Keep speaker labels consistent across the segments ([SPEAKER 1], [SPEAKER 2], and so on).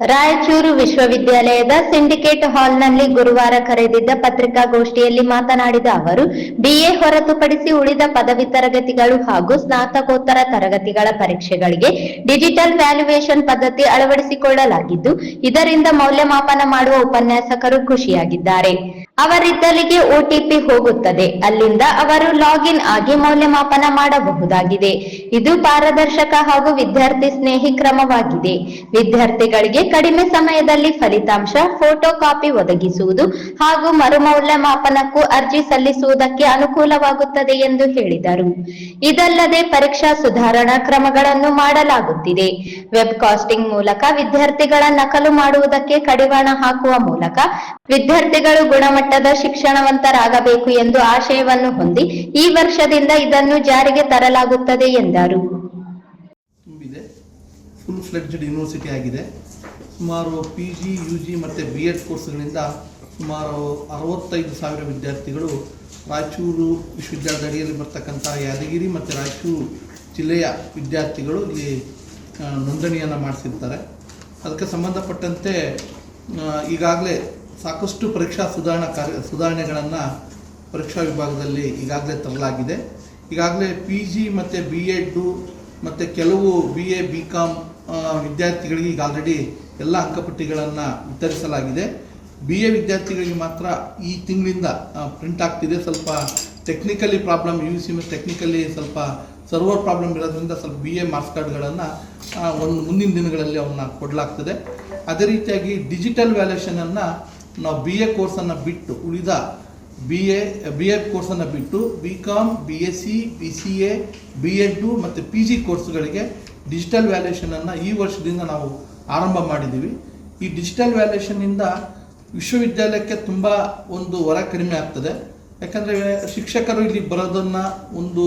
[SPEAKER 1] ರಾಯಚೂರು ವಿಶ್ವವಿದ್ಯಾಲಯದ ಸಿಂಡಿಕೇಟ್ ಹಾಲ್ನಲ್ಲಿ ಗುರುವಾರ ಕರೆದಿದ್ದ ಪತ್ರಿಕಾಗೋಷ್ಠಿಯಲ್ಲಿ ಮಾತನಾಡಿದ ಅವರು, ಬಿಎ ಹೊರತುಪಡಿಸಿ ಉಳಿದ ಪದವಿ ತರಗತಿಗಳು ಹಾಗೂ ಸ್ನಾತಕೋತ್ತರ ತರಗತಿಗಳ ಪರೀಕ್ಷೆಗಳಿಗೆ ಡಿಜಿಟಲ್ ವ್ಯಾಲ್ಯೂಯೇಷನ್ ಪದ್ಧತಿ ಅಳವಡಿಸಿಕೊಳ್ಳಲಾಗಿದ್ದು, ಇದರಿಂದ ಮೌಲ್ಯಮಾಪನ ಮಾಡುವ ಉಪನ್ಯಾಸಕರು ಖುಷಿಯಾಗಿದ್ದಾರೆ. ಅವರಿದ್ದಲ್ಲಿಗೆ ಒಟಿಪಿ ಹೋಗುತ್ತದೆ. ಅಲ್ಲಿಂದ ಅವರು ಲಾಗಿನ್ ಆಗಿ ಮೌಲ್ಯಮಾಪನ ಮಾಡಬಹುದಾಗಿದೆ. ಇದು ಪಾರದರ್ಶಕ ಹಾಗೂ ವಿದ್ಯಾರ್ಥಿ ಸ್ನೇಹಿ ಕ್ರಮವಾಗಿದೆ. ವಿದ್ಯಾರ್ಥಿಗಳಿಗೆ ಕಡಿಮೆ ಸಮಯದಲ್ಲಿ ಫಲಿತಾಂಶ, ಫೋಟೋ ಕಾಪಿ ಒದಗಿಸುವುದು ಹಾಗೂ ಮರುಮೌಲ್ಯಮಾಪನಕ್ಕೂ ಅರ್ಜಿ ಸಲ್ಲಿಸುವುದಕ್ಕೆ ಅನುಕೂಲವಾಗುತ್ತದೆ ಎಂದು ಹೇಳಿದರು. ಇದಲ್ಲದೆ ಪರೀಕ್ಷಾ ಸುಧಾರಣಾ ಕ್ರಮಗಳನ್ನು ಮಾಡಲಾಗುತ್ತಿದೆ. ವೆಬ್ ಕಾಸ್ಟಿಂಗ್ ಮೂಲಕ ವಿದ್ಯಾರ್ಥಿಗಳ ನಕಲು ಮಾಡುವುದಕ್ಕೆ ಕಡಿವಾಣ ಹಾಕುವ ಮೂಲಕ ವಿದ್ಯಾರ್ಥಿಗಳು ಗುಣಮಟ್ಟದ ಶಿಕ್ಷಣವಂತರಾಗಬೇಕು ಎಂದು ಆಶಯವನ್ನು ಹೊಂದಿ ಈ ವರ್ಷದಿಂದ ಇದನ್ನು ಜಾರಿಗೆ ತರಲಾಗುತ್ತದೆ ಎಂದರು.
[SPEAKER 2] ಫುಲ್ ಫ್ಲೆಡ್ಜಡ್ ಯೂನಿವರ್ಸಿಟಿ ಆಗಿದೆ. ಸುಮಾರು ಪಿ ಜಿ ಯು ಜಿ ಮತ್ತು ಬಿ ಎಡ್ ಕೋರ್ಸ್ಗಳಿಂದ ಸುಮಾರು ಅರವತ್ತೈದು ಸಾವಿರ ವಿದ್ಯಾರ್ಥಿಗಳು ರಾಯಚೂರು ವಿಶ್ವವಿದ್ಯಾಲಯದ ಅಡಿಯಲ್ಲಿ ಬರ್ತಕ್ಕಂಥ ಯಾದಗಿರಿ ಮತ್ತು ರಾಯಚೂರು ಜಿಲ್ಲೆಯ ವಿದ್ಯಾರ್ಥಿಗಳು ಇಲ್ಲಿ ನೋಂದಣಿಯನ್ನು ಮಾಡಿಸಿರ್ತಾರೆ. ಅದಕ್ಕೆ ಸಂಬಂಧಪಟ್ಟಂತೆ ಈಗಾಗಲೇ ಸಾಕಷ್ಟು ಪರೀಕ್ಷಾ ಸುಧಾರಣಾ ಕಾರ್ಯ, ಸುಧಾರಣೆಗಳನ್ನು ಪರೀಕ್ಷಾ ವಿಭಾಗದಲ್ಲಿ ಈಗಾಗಲೇ ತರಲಾಗಿದೆ. ಈಗಾಗಲೇ ಪಿ ಜಿ ಮತ್ತು ಬಿ ಎಡ್ಡು ಮತ್ತು ಕೆಲವು ಬಿ ಎ ಬಿ ಕಾಮ್ ವಿದ್ಯಾರ್ಥಿಗಳಿಗೆ ಈಗ ಆಲ್ರೆಡಿ ಎಲ್ಲ ಅಂಕಪಟ್ಟಿಗಳನ್ನು ವಿತರಿಸಲಾಗಿದೆ. ಬಿ ಎ ವಿದ್ಯಾರ್ಥಿಗಳಿಗೆ ಮಾತ್ರ ಈ ತಿಂಗಳಿಂದ ಪ್ರಿಂಟ್ ಆಗ್ತಿದೆ. ಸ್ವಲ್ಪ ಟೆಕ್ನಿಕಲಿ ಪ್ರಾಬ್ಲಮ್ ಯು ಸಿ ಮತ್ತು ಟೆಕ್ನಿಕಲಿ ಸ್ವಲ್ಪ ಸರ್ವರ್ ಪ್ರಾಬ್ಲಮ್ ಇರೋದ್ರಿಂದ ಸ್ವಲ್ಪ ಬಿ ಎ ಮಾರ್ಕ್ಸ್ ಕಾರ್ಡ್ಗಳನ್ನು ಒಂದು ಮುಂದಿನ ದಿನಗಳಲ್ಲಿ ಅವನ್ನ ಕೊಡಲಾಗ್ತದೆ. ಅದೇ ರೀತಿಯಾಗಿ ಡಿಜಿಟಲ್ ವ್ಯಾಲ್ಯೂಷನನ್ನು ನಾವು ಬಿ ಎ ಕೋರ್ಸನ್ನು ಬಿಟ್ಟು ಉಳಿದ ಬಿ ಎ ಬಿ ಎಡ್ ಕೋರ್ಸನ್ನು ಬಿಟ್ಟು B Com B S C B C A B Ed ಮತ್ತು ಪಿ ಜಿ ಕೋರ್ಸ್ಗಳಿಗೆ ಡಿಜಿಟಲ್ ವ್ಯಾಲ್ಯೂಷನನ್ನು ಈ ವರ್ಷದಿಂದ ನಾವು ಆರಂಭ ಮಾಡಿದ್ದೀವಿ. ಈ ಡಿಜಿಟಲ್ ವ್ಯಾಲ್ಯೂಷನ್ನಿಂದ ವಿಶ್ವವಿದ್ಯಾಲಯಕ್ಕೆ ತುಂಬ ಒಂದು ಹೊರ ಕಡಿಮೆ ಆಗ್ತದೆ. ಯಾಕಂದರೆ ಶಿಕ್ಷಕರು ಇಲ್ಲಿ ಬರೋದನ್ನು ಒಂದು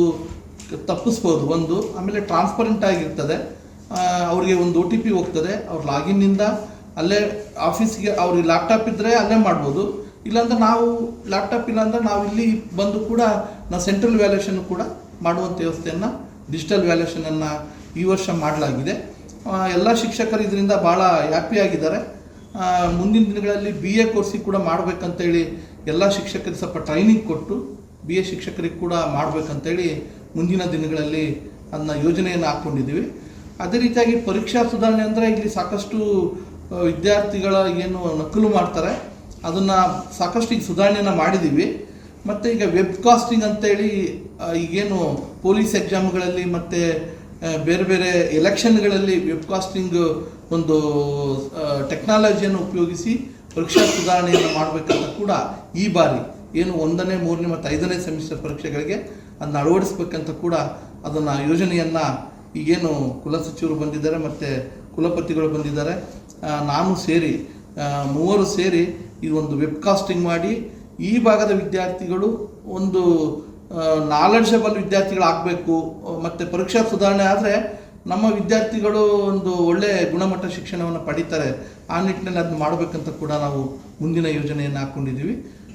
[SPEAKER 2] ತಪ್ಪಿಸ್ಬೋದು. ಒಂದು, ಆಮೇಲೆ ಟ್ರಾನ್ಸ್ಪರೆಂಟ್ ಆಗಿರ್ತದೆ. ಅವರಿಗೆ ಅವ್ರಿಗೆ ಒಂದು ಒ ಟಿ ಪಿ ಹೋಗ್ತದೆ. ಅವ್ರ ಲಾಗಿನ್ನಿಂದ ಅಲ್ಲೇ ಆಫೀಸ್ಗೆ ಅವ್ರಿಗೆ ಲ್ಯಾಪ್ಟಾಪ್ ಇದ್ದರೆ ಅಲ್ಲೇ ಮಾಡ್ಬೋದು. ಇಲ್ಲಾಂದ್ರೆ ನಾವು ಲ್ಯಾಪ್ಟಾಪ್ ಇಲ್ಲ ಅಂದ್ರೆ ನಾವು ಇಲ್ಲಿ ಬಂದು ಕೂಡ ನಾವು ಸೆಂಟ್ರಲ್ ವ್ಯಾಲ್ಯೂಷನ್ ಕೂಡ ಮಾಡುವಂಥ ವ್ಯವಸ್ಥೆಯನ್ನು ಡಿಜಿಟಲ್ ವ್ಯಾಲ್ಯೂಷನನ್ನು ಈ ವರ್ಷ ಮಾಡಲಾಗಿದೆ. ಎಲ್ಲ ಶಿಕ್ಷಕರು ಇದರಿಂದ ಭಾಳ ಹ್ಯಾಪಿಯಾಗಿದ್ದಾರೆ ಮುಂದಿನ ದಿನಗಳಲ್ಲಿ ಬಿ ಎ ಕೋರ್ಸಿಗೆ ಕೂಡ ಮಾಡಬೇಕಂತೇಳಿ ಎಲ್ಲ ಶಿಕ್ಷಕರಿಗೆ ಸ್ವಲ್ಪ ಟ್ರೈನಿಂಗ್ ಕೊಟ್ಟು ಬಿ ಎ ಶಿಕ್ಷಕರಿಗೆ ಕೂಡ ಮಾಡಬೇಕಂತೇಳಿ ಮುಂದಿನ ದಿನಗಳಲ್ಲಿ ಅದನ್ನ ಯೋಜನೆಯನ್ನು ಹಾಕ್ಕೊಂಡಿದ್ದೀವಿ ಅದೇ ರೀತಿಯಾಗಿ ಪರೀಕ್ಷಾ ಸುಧಾರಣೆ ಅಂದರೆ ಇಲ್ಲಿ ಸಾಕಷ್ಟು ವಿದ್ಯಾರ್ಥಿಗಳ ಏನು ನಕಲು ಮಾಡ್ತಾರೆ, ಅದನ್ನು ಸಾಕಷ್ಟು ಈಗ ಸುಧಾರಣೆಯನ್ನು ಮಾಡಿದ್ದೀವಿ ಮತ್ತು ಈಗ ವೆಬ್ ಕಾಸ್ಟಿಂಗ್ ಅಂತೇಳಿ ಈಗೇನು ಪೊಲೀಸ್ ಎಕ್ಸಾಮ್ಗಳಲ್ಲಿ ಮತ್ತು ಬೇರೆ ಬೇರೆ ಎಲೆಕ್ಷನ್ಗಳಲ್ಲಿ ವೆಬ್ ಕಾಸ್ಟಿಂಗ್ ಒಂದು ಟೆಕ್ನಾಲಜಿಯನ್ನು ಉಪಯೋಗಿಸಿ ಪರೀಕ್ಷಾ ಸುಧಾರಣೆಯನ್ನು ಮಾಡಬೇಕಂತ ಕೂಡ ಈ ಬಾರಿ, ಏನು ಒಂದನೇ, ಮೂರನೇ ಮತ್ತು ಐದನೇ ಸೆಮಿಸ್ಟರ್ ಪರೀಕ್ಷೆಗಳಿಗೆ ಅದನ್ನು ಅಳವಡಿಸ್ಬೇಕಂತ ಕೂಡ ಅದನ್ನು ಯೋಜನೆಯನ್ನು ಈಗೇನು ಕುಲಸಚಿವರು ಬಂದಿದ್ದಾರೆ ಮತ್ತು ಕುಲಪತಿಗಳು ಬಂದಿದ್ದಾರೆ. ನಾನು ಸೇರಿ ಮೂವರು ಸೇರಿ ಈ ಒಂದು ವೆಬ್ ಕಾಸ್ಟಿಂಗ್ ಮಾಡಿ ಈ ಭಾಗದ ವಿದ್ಯಾರ್ಥಿಗಳು ಒಂದು ನಾಲೆಡ್ಜಬಲ್ ವಿದ್ಯಾರ್ಥಿಗಳಾಗಬೇಕು, ಮತ್ತು ಪರೀಕ್ಷಾ ಸುಧಾರಣೆ ಆದರೆ ನಮ್ಮ ವಿದ್ಯಾರ್ಥಿಗಳು ಒಂದು ಒಳ್ಳೆ ಗುಣಮಟ್ಟ ಶಿಕ್ಷಣವನ್ನು ಪಡೀತಾರೆ. ಆ ನಿಟ್ಟಿನಲ್ಲಿ ಅದನ್ನು ಮಾಡಬೇಕಂತ ಕೂಡ ನಾವು ಮುಂದಿನ ಯೋಜನೆಯನ್ನು ಹಾಕ್ಕೊಂಡಿದ್ದೀವಿ